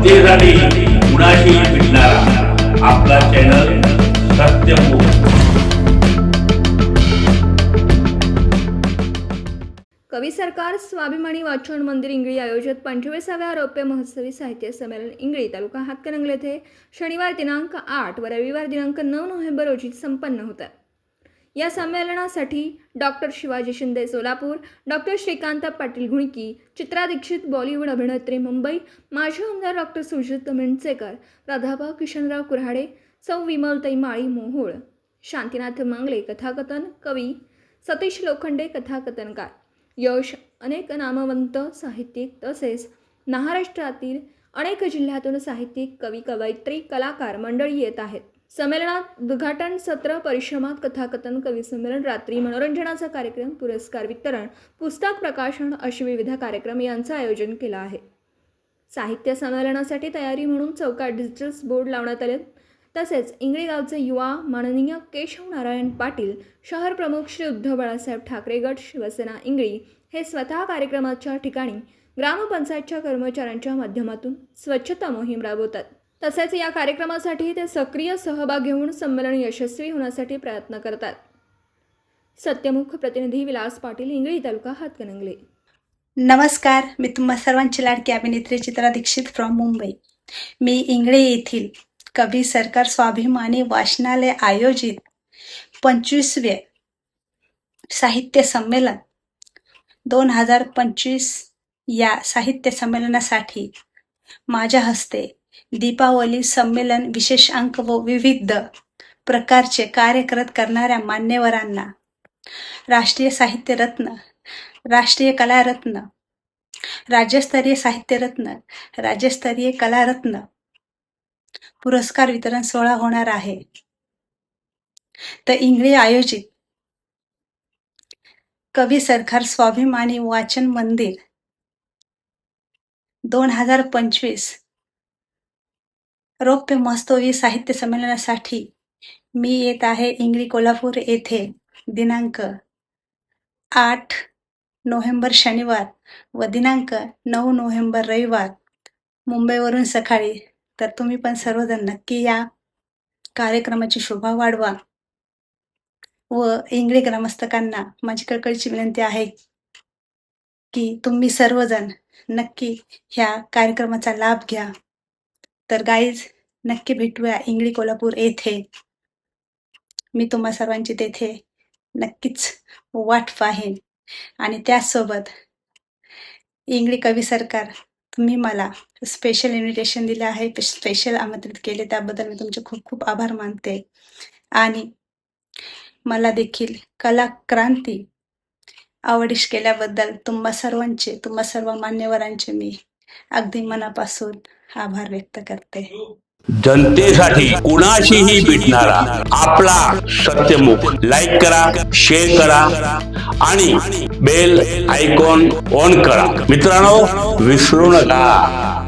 जनतेसाठी कुणाशी भेटणारा आपला चॅनल सत्यमुख कवी सरकार स्वाभिमानी वाचन मंदिर इंगळी आयोजित पंचवीसाव्या रौप्य महोत्सवी साहित्य संमेलन इंगळी तालुका हातकणंगले येथे शनिवार दिनांक आठ व रविवार दिनांक नऊ नोव्हेंबर रोजी संपन्न होत. आहे या संमेलनासाठी डॉक्टर शिवाजी शिंदे सोलापूर डॉक्टर श्रीकांत पाटील घुणकी चित्रा दीक्षित बॉलिवूड अभिनेत्री मुंबई माजी आमदार डॉक्टर सुजित मिणचेकर राधाबा किशनराव कुऱ्हाडे सौ विमलताई माळी मोहोळ शांतीनाथ मांगले कथाकथन कवी सतीश लोखंडे कथाकथनकार यश अनेक नामवंत साहित्यिक तसेच महाराष्ट्रातील अनेक जिल्ह्यातून साहित्यिक कवी कवयित्री कलाकार मंडळी येत आहेत. संमेलनात उद्घाटन सत्र परिश्रमात कथाकथन कविसंमेलन रात्री मनोरंजनाचा कार्यक्रम पुरस्कार वितरण पुस्तक प्रकाशन असे विविध कार्यक्रम यांचं आयोजन केलं आहे. साहित्य संमेलनासाठी तयारी म्हणून चौकात डिजिटल बोर्ड लावण्यात आले. तसेच इंगळीगावचे युवा माननीय केशव नारायण पाटील शहर प्रमुख श्री उद्धव बाळासाहेब ठाकरे गट शिवसेना इंगळी हे स्वतः कार्यक्रमाच्या ठिकाणी ग्रामपंचायतच्या कर्मचाऱ्यांच्या माध्यमातून स्वच्छता मोहीम राबवतात. तसेच या कार्यक्रमासाठी ते सक्रिय सहभाग घेऊन संमेलन यशस्वी होण्यासाठी प्रयत्न करतात. सत्यमुख प्रतिनिधी विलास पाटील इंगळी तालुका हातकणंगले. नमस्कार. मी तुम्हा सर्वांची लाडकी अभिनेत्री चित्रा दीक्षित फ्रॉम मुंबई. मी इंगळे येथील कवी सरकार स्वाभिमानी वाचनालय आयोजित पंचवीसवे साहित्य संमेलन दोन हजार पंचवीस या साहित्य संमेलनासाठी माझ्या हस्ते दीपावली संमेलन विशेष अंक व विविध प्रकारचे कार्यक्रत करणाऱ्या मान्यवरांना. राष्ट्रीय साहित्य रत्न राष्ट्रीय कलारत्न राज्यस्तरीय साहित्य रत्न राज्यस्तरीय कलारत्न पुरस्कार वितरण सोहळा होणार आहे. तर इंगळे आयोजित कवी सरकार स्वाभिमानी वाचन मंदिर दोन हजार पंचवीस रौप्य महोत्सवी साहित्य संमेलनासाठी. मी येत आहे इंगळी कोल्हापूर येथे. दिनांक आठ नोव्हेंबर शनिवार व दिनांक नऊ नोव्हेंबर रविवार मुंबईवरून सकाळी. तर तुम्ही पण सर्वजण नक्की या कार्यक्रमाची शोभा वाढवा व इंगळी ग्रामस्थकांना माझी कळकळीची विनंती आहे की तुम्ही सर्वजण नक्की ह्या कार्यक्रमाचा लाभ घ्या. तर गाईज नक्की भेटूया इंगळी कोल्हापूर येथे. मी तुम्हा सर्वांची तेथे नक्कीच वाट पाहेन. आणि त्याचसोबत इंगळी कवी सरकार तुम्ही मला स्पेशल इन्व्हिटेशन दिले आहे स्पेशल आमंत्रित केले त्याबद्दल मी तुमचे खूप खूप आभार मानते. आणि मला देखील कला क्रांती आवडीश केल्याबद्दल तुम्हा सर्वांचे तुम्हा सर्व मान्यवरांचे मी अगदी मनापासून आभार व्यक्त करते. जनतेसाठी कुणाशीही भेटणारा आपला सत्यमुख लाईक करा शेअर करा आणि बेल आयकॉन ऑन करा. मित्रांनो विसरू नका.